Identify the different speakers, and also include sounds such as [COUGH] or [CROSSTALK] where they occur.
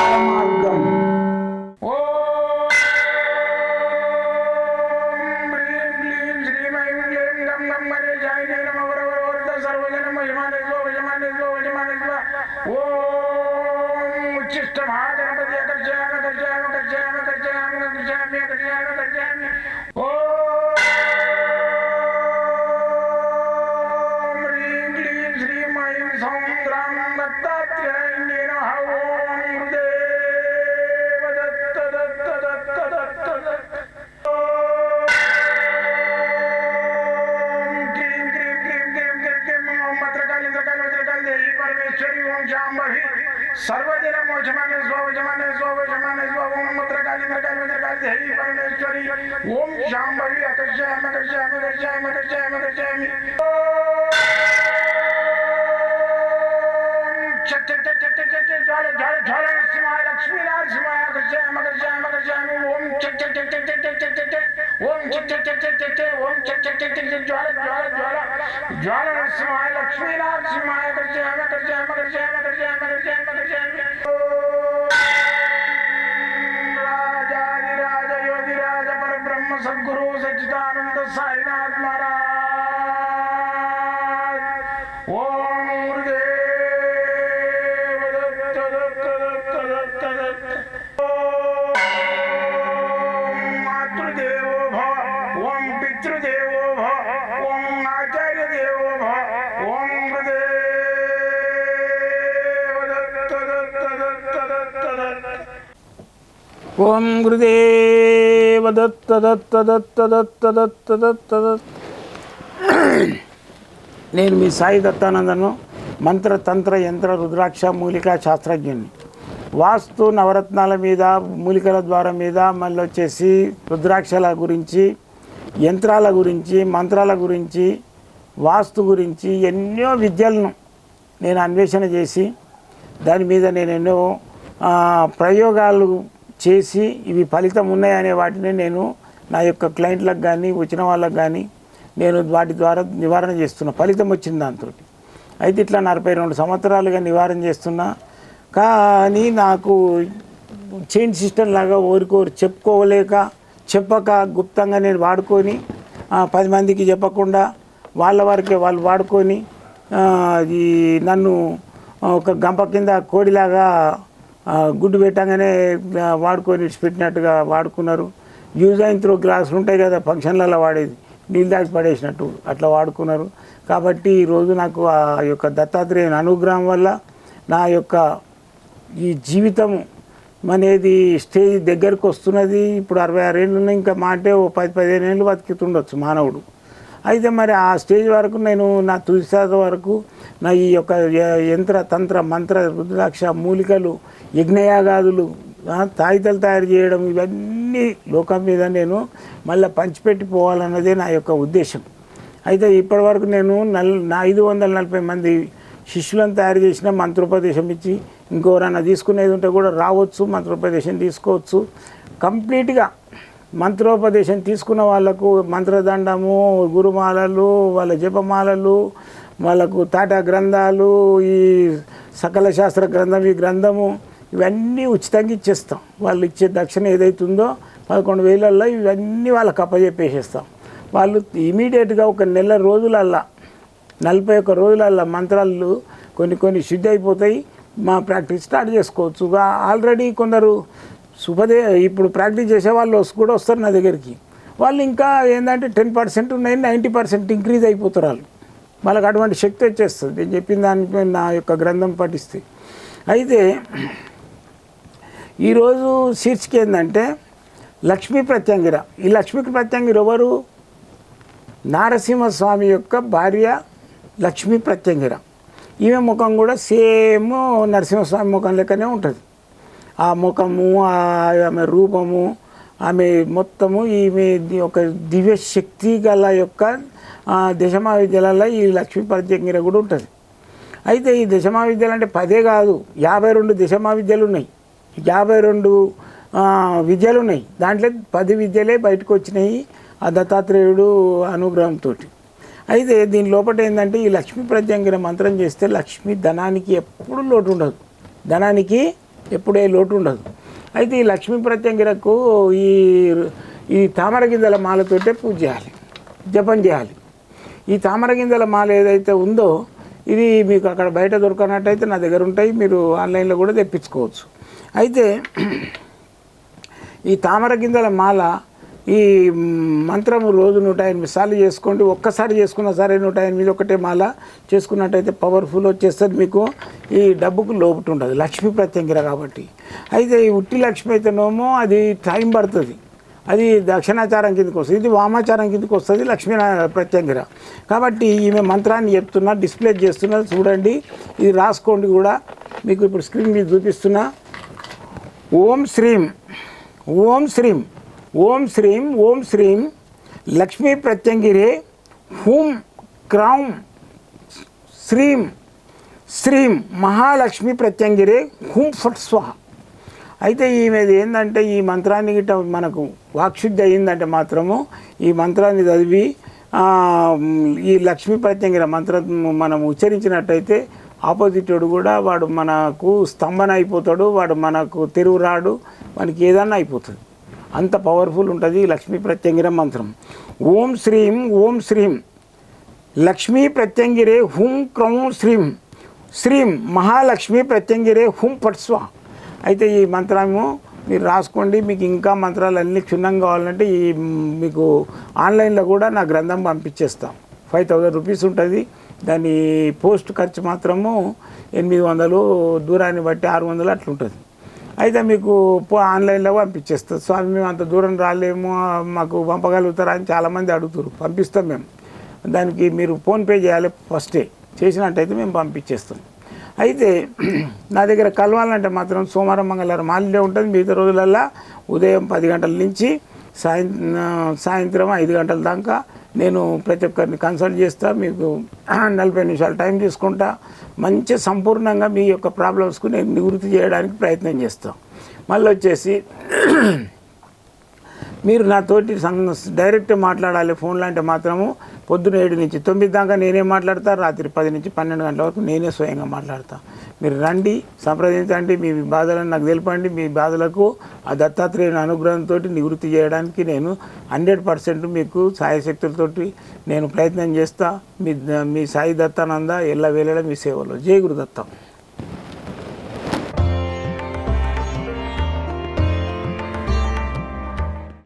Speaker 1: ಮಾಡಬೇಕು नमो जमाने स्वाव जमाने स्वाव जमाने स्वाव ओम मत्र काली मत्र काली मत्र काली हरि परमेश्वरी ओम शांभवी अकर्षयाम अकर्षयाम अकर्षयाम अकर्षयाम अकर्षयामि ज्वाल ज्वाल ज्वाल ज्वाल सिमाय लक्ष्मी नारायण सिमाय अकर्षयाम अकर्षयाम अकर्षयामि ఓం చెట్టే ఓం చెట్టే జ్వాల జ్వాల జ్వాల జ్వాల నరసింహాయ లక్ష్మీ నరసింహాయ రాజాది రాజ రాజ పరబ్రహ్మ సద్గురు సచ్చిదానంద సాయినాథ్ ఓం గురుదేవ దత్త దత్త దత్త దత్త దత్త దత్త దత్త నేను మీ సాయి దత్తానందను మంత్ర తంత్ర యంత్ర రుద్రాక్ష మూలికా శాస్త్రజ్ఞుని. వాస్తు నవరత్నాల మీద మూలికల ద్వారా మీద మళ్ళీ వచ్చేసి రుద్రాక్షల గురించి యంత్రాల గురించి మంత్రాల గురించి వాస్తు గురించి ఎన్నో విద్యలను నేను అన్వేషణ చేసి దాని మీద నేను ఎన్నో ప్రయోగాలు చేసి ఇవి ఫలితం ఉన్నాయనే వాటిని నేను నా యొక్క క్లయింట్లకు కానీ వచ్చిన వాళ్ళకు కానీ నేను వాటి ద్వారా నివారణ చేస్తున్నా. ఫలితం వచ్చింది దాంతో అయితే ఇట్లా నలభై రెండు సంవత్సరాలుగా నివారణ చేస్తున్నా. కానీ నాకు చైన్ సిస్టమ్ లాగా ఓరికోరు చెప్పుకోలేక చెప్పక గుప్తంగా నేను వాడుకొని పది మందికి చెప్పకుండా వాళ్ళ వరకే వాళ్ళు వాడుకొని ఈ నన్ను ఒక గంప కింద కోడిలాగా గుడ్డు పెట్టగానే వాడుకొని ఇడిచిపెట్టినట్టుగా వాడుకున్నారు. యూజ్ అయిన త్రో గ్లాసులు ఉంటాయి కదా ఫంక్షన్లలో వాడేది. నీళ్ళు దాచి పడేసినట్టు అట్లా వాడుకున్నారు. కాబట్టి ఈరోజు నాకు ఆ యొక్క దత్తాత్రేయుని అనుగ్రహం వల్ల నా యొక్క ఈ జీవితం అనేది స్టేజ్ దగ్గరకు వస్తున్నది. ఇప్పుడు అరవై ఆరు ఏళ్ళు ఉన్నాయి ఇంకా మా అంటే ఓ పది పదిహేను ఏళ్ళు బతుకుతుండొచ్చు మానవుడు. అయితే మరి ఆ స్టేజ్ వరకు నేను నా తుది వరకు నా ఈ యొక్క యంత్ర తంత్ర మంత్ర రుద్రాక్ష మూలికలు యజ్ఞయాగాదులు తాయితలు తయారు చేయడం ఇవన్నీ లోకం మీద నేను మళ్ళీ పంచిపెట్టి పోవాలన్నదే నా యొక్క ఉద్దేశం. అయితే ఇప్పటివరకు నేను నల్ నా ఐదు వందల నలభై మంది శిష్యులను తయారు చేసిన మంత్రోపదేశం ఇచ్చి ఇంకోరన్నా తీసుకునేది ఉంటే కూడా రావచ్చు మంత్రోపదేశం తీసుకోవచ్చు. కంప్లీట్గా మంత్రోపదేశం తీసుకున్న వాళ్ళకు మంత్రదండము గురుమాలలు వాళ్ళ జపమాలలు వాళ్ళకు తాటా గ్రంథాలు ఈ సకల శాస్త్ర గ్రంథం ఈ గ్రంథము ఇవన్నీ ఉచితంగా ఇచ్చేస్తాం. వాళ్ళు ఇచ్చే దక్షిణ ఏదైతుందో పదకొండు వేలల్లో ఇవన్నీ వాళ్ళకి అప్పజెప్పేసేస్తాం. వాళ్ళు ఇమీడియట్గా ఒక నెల రోజులల్లా నలభై ఒక్క రోజులల్లా మంత్రాలు కొన్ని కొన్ని శుద్ధి అయిపోతాయి. మా ప్రాక్టీస్ స్టార్ట్ చేసుకోవచ్చు. ఆల్రెడీ కొందరు శుభదే ఇప్పుడు ప్రాక్టీస్ చేసే వాళ్ళు కూడా వస్తారు నా దగ్గరికి. వాళ్ళు ఇంకా ఏంటంటే టెన్ పర్సెంట్ ఉన్నాయి నైంటీ పర్సెంట్ ఇంక్రీజ్ అయిపోతారు వాళ్ళు. వాళ్ళకి అటువంటి శక్తి వచ్చేస్తుంది. నేను చెప్పిన దానిపై నా యొక్క గ్రంథం పఠిస్తే. అయితే ఈరోజు శీర్షిక ఏంటంటే లక్ష్మీ ప్రత్యంగిర. ఈ లక్ష్మీకి ప్రత్యంగిర ఎవరు? నారసింహస్వామి యొక్క భార్య లక్ష్మీ ప్రత్యంగిర. ఈమె ముఖం కూడా సేమ్ నరసింహస్వామి ముఖం లెక్కనే ఉంటుంది. ఆ ముఖము ఆ ఆమె రూపము ఆమె మొత్తము ఈమె ఒక దివ్య శక్తి గల యొక్క దశమావిద్యాలలో ఈ లక్ష్మీ ప్రత్యంగిర కూడా ఉంటుంది. అయితే ఈ దశమావిద్యలు అంటే పదే కాదు యాభై రెండు దశమావిద్యలు ఉన్నాయి. యాభై రెండు విద్యలు ఉన్నాయి. దాంట్లో పది విద్యలే బయటకు వచ్చినాయి ఆ దత్తాత్రేయుడు అనుగ్రహంతో అయితే దీని లోపల ఏంటంటే ఈ లక్ష్మీ ప్రత్యంగిర మంత్రం చేస్తే లక్ష్మీ ధనానికి ఎప్పుడు లోటు ఉండదు. ధనానికి ఎప్పుడే లోటు ఉండదు. అయితే ఈ లక్ష్మీ ప్రత్యంగిరకు ఈ ఈ తామర గింజల మాలతోటే పూజ చేయాలి జపం చేయాలి. ఈ తామర గింజల మాల ఏదైతే ఉందో ఇది మీకు అక్కడ బయట దొరకనట్టయితే నా దగ్గర ఉంటాయి మీరు ఆన్లైన్లో కూడా తెప్పించుకోవచ్చు. అయితే ఈ తామర గింజల మాల ఈ మంత్రము రోజు నూట ఎనిమిది సార్లు చేసుకోండి. ఒక్కసారి చేసుకున్న సరే నూట ఎనిమిది ఒకటే మాల చేసుకున్నట్టయితే పవర్ఫుల్ వచ్చేస్తుంది మీకు. ఈ డబ్బుకు లోపట ఉండదు. లక్ష్మీ ప్రత్యంగిర కాబట్టి. అయితే ఈ ఉట్టి లక్ష్మి అయితేనేమో అది టైం పడుతుంది. అది దక్షిణాచారం కిందకి వస్తుంది. ఇది వామాచారం కిందకి వస్తుంది లక్ష్మీ ప్రత్యంగిర. కాబట్టి ఈమె మంత్రాన్ని చెప్తున్నా డిస్ప్లే చేస్తున్నా చూడండి. ఇది రాసుకోండి కూడా. మీకు ఇప్పుడు స్క్రీన్ మీద చూపిస్తున్నా. ఓం శ్రీం. ఓం శ్రీం. ఓం శ్రీం ఓం శ్రీం లక్ష్మీ ప్రత్యంగిరే హూం క్రౌం శ్రీం శ్రీం మహాలక్ష్మి ప్రత్యంగిరే హూం ఫట్ స్వాహ. అయితే ఈమెది ఏంటంటే ఈ మంత్రాన్ని గిట్ట మనకు వాక్శుద్ధి అయిందంటే మాత్రము ఈ మంత్రాన్ని చదివి ఈ లక్ష్మీ ప్రత్యంగిర మంత్రం మనం ఉచ్చరించినట్టయితే ఆపోజిట్ వాడు కూడా వాడు మనకు స్తంభన అయిపోతాడు వాడు మనకు తెరువు రాడు మనకి ఏదన్నా అయిపోతుంది. అంత పవర్ఫుల్ ఉంటుంది లక్ష్మీ ప్రత్యంగిర మంత్రం. ఓం శ్రీం ఓం శ్రీం. లక్ష్మీ ప్రత్యంగిరే హుం క్రౌం శ్రీం. శ్రీం మహాలక్ష్మి ప్రత్యంగిరే హుం పట్స్వ. అయితే ఈ మంత్రము మీరు రాసుకోండి మీకు ఇంకా మంత్రాలు అన్నీ క్షుణ్ణంగా కావాలంటే ఈ మీకు ఆన్లైన్లో కూడా నా గ్రంథం పంపించేస్తాం. ఫైవ్ థౌజండ్ రూపీస్ ఉంటుంది. దాని పోస్ట్ ఖర్చు మాత్రము ఎనిమిది వందలు దూరాన్ని బట్టి ఆరు వందలు అట్లుంటుంది. అయితే మీకు పో- ఆన్లైన్లో పంపించేస్తాం. స్వామి మేము అంత దూరం రాలేము మాకు పంపగలుగుతారా అని చాలామంది అడుగుతారు. పంపిస్తాం మేము. దానికి మీరు ఫోన్పే చేయాలి ఫస్టే. చేసినట్టయితే మేము పంపించేస్తాం. అయితే [CLEARS THROAT] నా దగ్గర కలవాలంటే మాత్రం సోమవారం మంగళవారం హాలిడే ఉంటుంది. మిగతా రోజులల్లా ఉదయం పది గంటల నుంచి సాయం సాయంత్రం ఐదు గంటల దాకా నేను ప్రతి ఒక్కరిని కన్సల్ట్ చేస్తా మీకు నలభై నిమిషాలు టైం తీసుకుంటా మంచి సంపూర్ణంగా మీ యొక్క ప్రాబ్లమ్స్కు నేను నివృత్తి చేయడానికి ప్రయత్నం చేస్తాం. మళ్ళీ వచ్చేసి మీరు నాతోటి డైరెక్ట్ మాట్లాడాలి ఫోన్లో అంటే మాత్రము పొద్దున ఏడు నుంచి తొమ్మిది దాకా నేనే మాట్లాడతా రాత్రి పది నుంచి పన్నెండు గంటల వరకు నేనే స్వయంగా మాట్లాడతా. మీరు రండి సంప్రదించండి మీ బాధలను నాకు తెలిపండి మీ బాధలకు ఆ దత్తాత్రేయుని అనుగ్రహంతో నివృత్తి చేయడానికి నేను హండ్రెడ్ పర్సెంట్ మీకు సాయశక్తులతోటి నేను ప్రయత్నం చేస్తా. మీ మీ సాయి దత్తానంద ఎల్ల వేళ మీ సేవలో. జై గురుదత్తం.